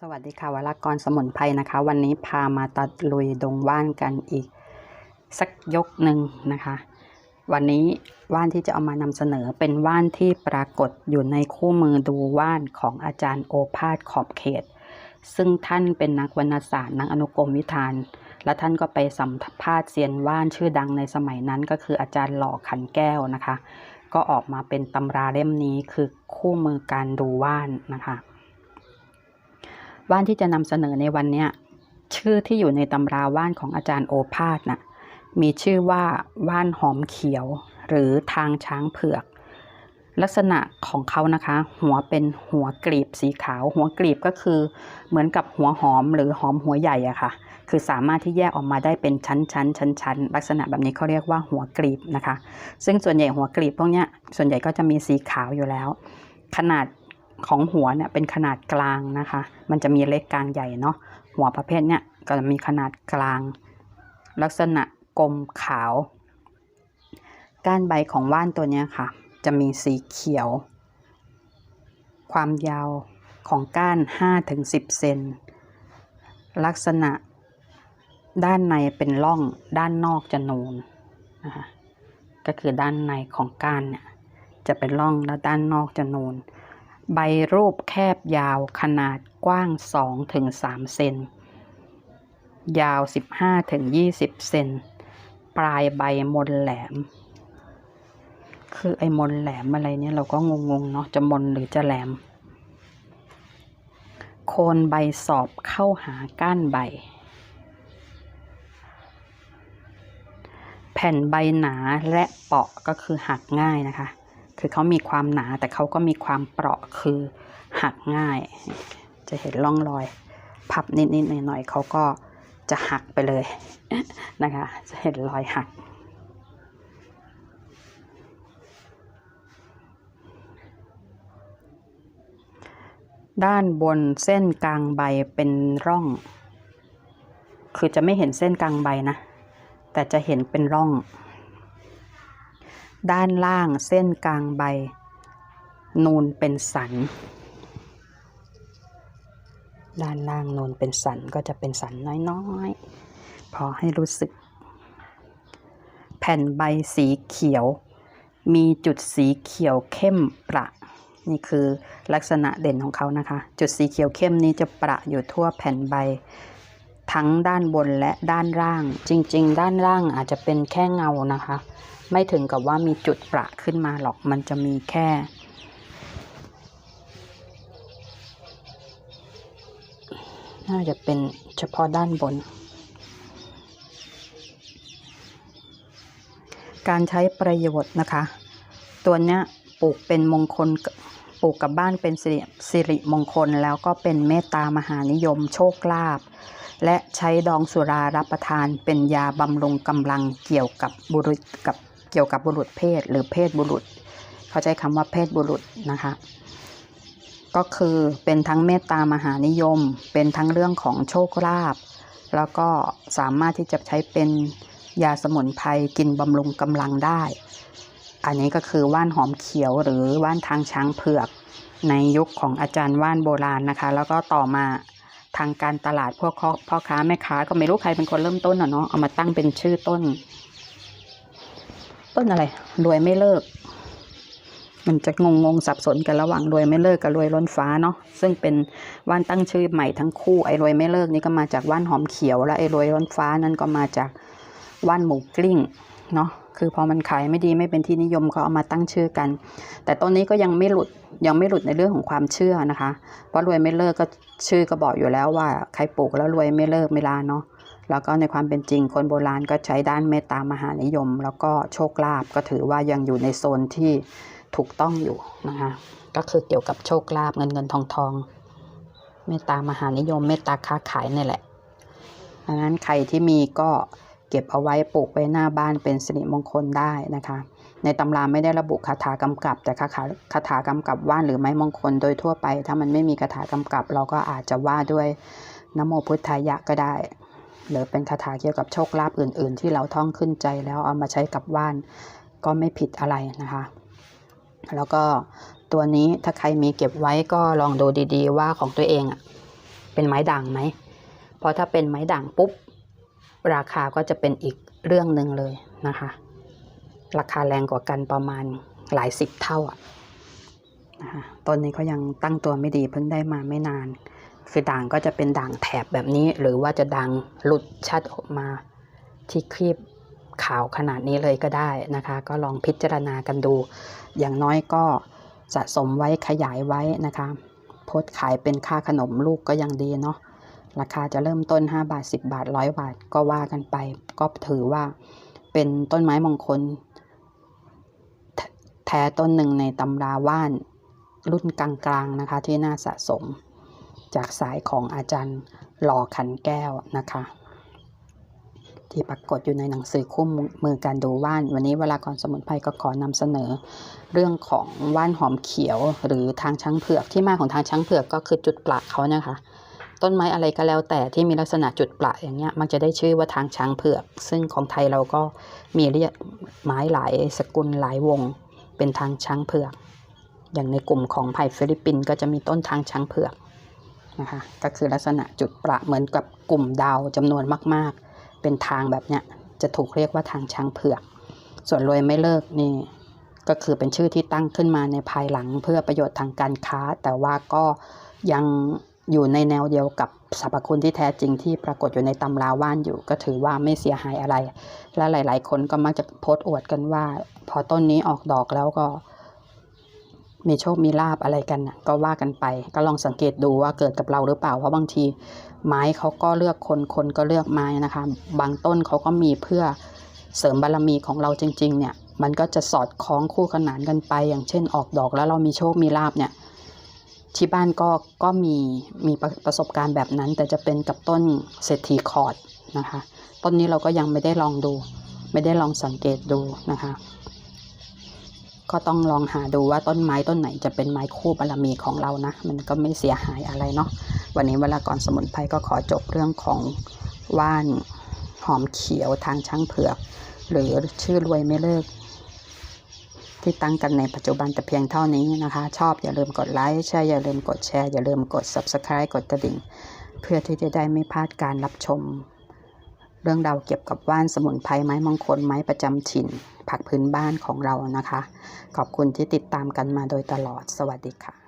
สวัสดีค่ะวรากรสมุนไพรนะคะ วันนี้พามาตัดลุยดงว่านกันอีก สักยกหนึ่งนะคะ วันนี้ว่านที่จะเอามานำเสนอเป็นว่านที่ปรากฏอยู่ในคู่มือดูว่านของอาจารย์โอภาสขอบเขต ซึ่งท่านเป็นนักวรรณศาสตร์นักอนุกรมวิธาน และท่านก็ไปสัมภาษณ์เซียนว่านชื่อดังในสมัยนั้นก็คืออาจารย์หล่อขันแก้วนะคะ ก็ออกมาเป็นตำราเล่มนี้คือคู่มือการดูว่านนะคะ ว่านที่จะนำเสนอในวันเนี้ชื่อที่อยู่ในตำราว่านของอาจารย์โอภาสน่ะมีชื่อว่าว่านหอมเขียว หรือทางช้างเผือก ลักษณะของเขานะคะ หัวเป็นหัวกลีบสีขาว หัวกลีบก็คือ เหมือนกับหัวหอมหรือหอมหัวใหญ่อะค่ะ คือสามารถที่แยกออกมาได้เป็นชั้นชั้นชั้นชั้นลักษณะแบบนี้เขาเรียกว่าหัวกลีบนะคะ ซึ่งส่วนใหญ่หัวกลีบพวกเนี้ยส่วนใหญ่ก็จะมีสีขาวอยู่แล้ว ขนาด ของหัวเนี่ยเป็นขนาดกลางนะคะ มันจะมีเล็กกลางใหญ่เนาะ หัวประเภทเนี่ยก็จะมีขนาดกลาง ลักษณะกลมขาว ก้านใบของว่านตัวนี้ค่ะ จะมีสีเขียว ความยาวของก้าน 5-10 เซน ลักษณะด้านในเป็นร่องด้านนอกจะนูนนะคะก็คือด้านในของก้านเนี่ยจะเป็นร่องแล้วด้านนอกจะนูน ใบรูปแคบยาวขนาดกว้าง 2-3 เซน ยาว 15-20 เซน ปลายใบมนแหลม คือไอ้มนแหลมอะไรเนี่ยเราก็งงๆเนาะ จะมนหรือจะแหลม โคนใบสอบเข้าหาก้านใบ แผ่นใบหนาและเปาะก็คือหักง่ายนะคะ คือเขามีความหนาแต่เขาก็มีความเปราะคือหักง่าย จะเห็นร่องรอย พับนิดๆหน่อยๆเขาก็จะหักไปเลยนะคะ จะเห็นรอยหัก ด้านบนเส้นกลางใบเป็นร่อง คือจะไม่เห็นเส้นกลางใบนะ แต่จะเห็นเป็นร่อง ด้านล่างเส้นกลางใบ นูนเป็นสัน ด้านล่างนูนเป็นสันก็จะเป็นสันน้อยๆ พอให้รู้สึก แผ่นใบสีเขียว มีจุดสีเขียวเข้มประนี่คือลักษณะเด่นของเขานะคะ จุดสีเขียวเข้มนี้จะประอยู่ทั่วแผ่นใบ ทั้งด้านบนและด้านล่าง จริง ๆ ด้านล่างอาจจะเป็นแค่เงานะคะ ไม่ถึงกับว่ามีจุดประขึ้นมาหรอกมันจะมีแค่น่าจะเป็นเฉพาะด้านบน การใช้ประโยชน์นะคะ ตัวเนี้ยปลูกเป็นมงคลปลูกกับบ้านเป็นสิริสิริมงคลแล้วก็เป็นเมตตามหานิยมโชคลาภ และใช้ดองสุรารับประทานเป็นยาบำรุงกำลังเกี่ยวกับบุรุษกับเกี่ยวกับบุรุษเพศหรือเพศบุรุษ เขาใช้คำว่าเพศบุรุษนะคะ ก็คือเป็นทั้งเมตตามหานิยม เป็นทั้งเรื่องของโชคลาภแล้วก็สามารถที่จะใช้เป็นยาสมุนไพรกินบำรุงกำลังได้ อันนี้ก็คือว่านหอมเขียวหรือว่านทางช้างเผือก ในยุคของอาจารย์ว่านโบราณนะคะ แล้วก็ต่อมา ทางการตลาดพวกพ่อค้าแม่ค้าก็ไม่รู้ใครเป็นคนเริ่มต้นอะเนาะเอามาตั้งเป็นชื่อต้น ต้นอะไร รวยไม่เลิก มันจะงงงสับสนกันระหว่างรวยไม่เลิกกับรวยล้นฟ้าเนาะซึ่งเป็นว่านตั้งชื่อใหม่ทั้งคู่ไอ้รวยไม่เลิกนี่ก็มาจากว่านหอมเขียวและไอ้รวยล้นฟ้านั่นก็มาจากว่านหมูกลิ้งเนาะ คือพอมันขายไม่ดีไม่เป็นที่นิยมเขาเอามาตั้งชื่อกัน แต่ต้นนี้ก็ยังไม่หลุดยังไม่หลุดในเรื่องของความเชื่อนะคะ เพราะรวยไม่เลิกก็ชื่อก็บอกอยู่แล้วว่าใครปลูกแล้วรวยไม่เลิกไม่ลาเนาะแล้วก็ในความเป็นจริงคนโบราณก็ใช้ด้านเมตตามหานิยม แล้วก็โชคลาภก็ถือว่ายังอยู่ในโซนที่ถูกต้องอยู่นะคะก็คือเกี่ยวกับโชคลาภเงินเงินทองทองเมตตามหานิยมเมตตาค้าขายนี่แหละดังนั้นใครที่มีก็ เก็บเอาไว้ปลูกไว้หน้าบ้านเป็นสิริมงคลได้นะคะ ในตำราไม่ได้ระบุคาถากำกับ แต่คาถาคาถากำกับว่านหรือไม้มงคลโดยทั่วไป ถ้ามันไม่มีคาถากำกับ เราก็อาจจะว่าด้วยนโมพุทธายะก็ได้ หรือเป็นคาถาเกี่ยวกับโชคลาภอื่น ๆ ที่เราท่องขึ้นใจแล้วเอามาใช้กับว่านก็ไม่ผิดอะไรนะคะ แล้วก็ตัวนี้ถ้าใครมีเก็บไว้ก็ลองดูดีๆ ว่าของตัวเองอะเป็นไม้ด่างไหมเพราะถ้าเป็นไม้ด่างปุ๊บ ราคาก็จะเป็นอีกเรื่องหนึ่งเลยนะคะ ราคาแรงกว่ากันประมาณหลายสิบเท่าอะนะคะต้นนี้เขายังตั้งตัวไม่ดีเพิ่งได้มาไม่นาน คือด่างก็จะเป็นด่างแถบแบบนี้ หรือว่าจะด่างหลุดชัดออกมาที่ครีบขาวขนาดนี้เลยก็ได้นะคะ ก็ลองพิจารณากันดู อย่างน้อยก็สะสมไว้ขยายไว้นะคะโพสขายเป็นค่าขนมลูกก็ยังดีเนาะ ราคาจะเริ่มต้น 5 บาท 10 บาท 100 บาท ก็ว่ากันไป ก็ถือว่าเป็นต้นไม้มงคล แท้ต้นหนึ่งในตำราว่านรุ่นกลางๆนะคะ ที่น่าสะสม จากสายของอาจารย์หล่อขันแก้วนะคะ ที่ปรากฏอยู่ในหนังสือคู่มือการดูว่าน วันนี้เวลาก่อนสมุนไพรก็ขอนำเสนอ เรื่องของว่านหอมเขียวหรือทางช้างเผือกที่มาของทางช้างเผือกก็คือจุดปลักเขานะคะ ต้นไม้อะไรก็แล้วแต่ที่มีลักษณะจุดปละอย่างเงี้ยมักจะได้ชื่อว่าทางช้างเผือก ซึ่งของไทยเราก็มีเรียกไม้หลายสกุลหลายวง เป็นทางช้างเผือก อย่างในกลุ่มของไผ่ฟิลิปปินส์ก็จะมีต้นทางช้างเผือกนะคะก็คือลักษณะจุดประเหมือนกับกลุ่มดาวจำนวนมาก ๆ เป็นทางแบบเนี้ยจะถูกเรียกว่าทางช้างเผือก ส่วนรวยไม่เลิกนี่ก็คือเป็นชื่อที่ตั้งขึ้นมาในภายหลังเพื่อประโยชน์ทางการค้า แต่ว่าก็ยัง อยู่ในแนวเดียวกับสรรพคุณที่แท้จริงที่ปรากฏอยู่ในตำราว่านอยู่ ก็ถือว่าไม่เสียหายอะไร และหลาย ๆ คนก็มักจะโพสต์อวดกันว่า พอต้นนี้ออกดอกแล้วก็ มีโชคมีลาบอะไรกันนะก็ว่ากันไป ก็ลองสังเกตดูว่าเกิดกับเราหรือเปล่า เพราะบางที ไม้เขาก็เลือกคนคนก็เลือกไม้นะคะ บางต้นเขาก็มีเพื่อเสริมบารมีของเราจริง ๆ เนี่ย มันก็จะสอดคล้องคู่ขนานกันไป อย่างเช่น ออกดอกแล้วเรามีโชคมีลาบเนี่ย ที่บ้านก็ก็มีมีประประสบการณ์แบบนั้น แต่จะเป็นกับต้นเศรษฐีคอร์ดนะคะ ต้นนี้เราก็ยังไม่ได้ลองดู ไม่ได้ลองสังเกตดูนะคะ ก็ต้องลองหาดูว่าต้นไม้ต้นไหนจะเป็นไม้คู่บารมีของเรานะ มันก็ไม่เสียหายอะไรเนาะวันนี้เวลาก่อนสมุนไพรก็ขอจบเรื่องของว่านหอมเขียวทางช้างเผือก หรือชื่อรวยไม่เลิก ที่ตั้งกันในปัจจุบันแต่เพียงเท่านี้นะคะ ชอบอย่าลืมกดไลค์ใช่อย่าลืมกดแชร์อย่าลืมกด Subscribe กดกระดิ่ง เพื่อที่จะได้ไม่พลาดการรับชม เรื่องราวเกี่ยวกับว่านสมุนไพรไม้มงคลไม้ประจำถิ่น ผักพื้นบ้านของเรานะคะ ขอบคุณที่ติดตามกันมาโดยตลอดสวัสดีค่ะ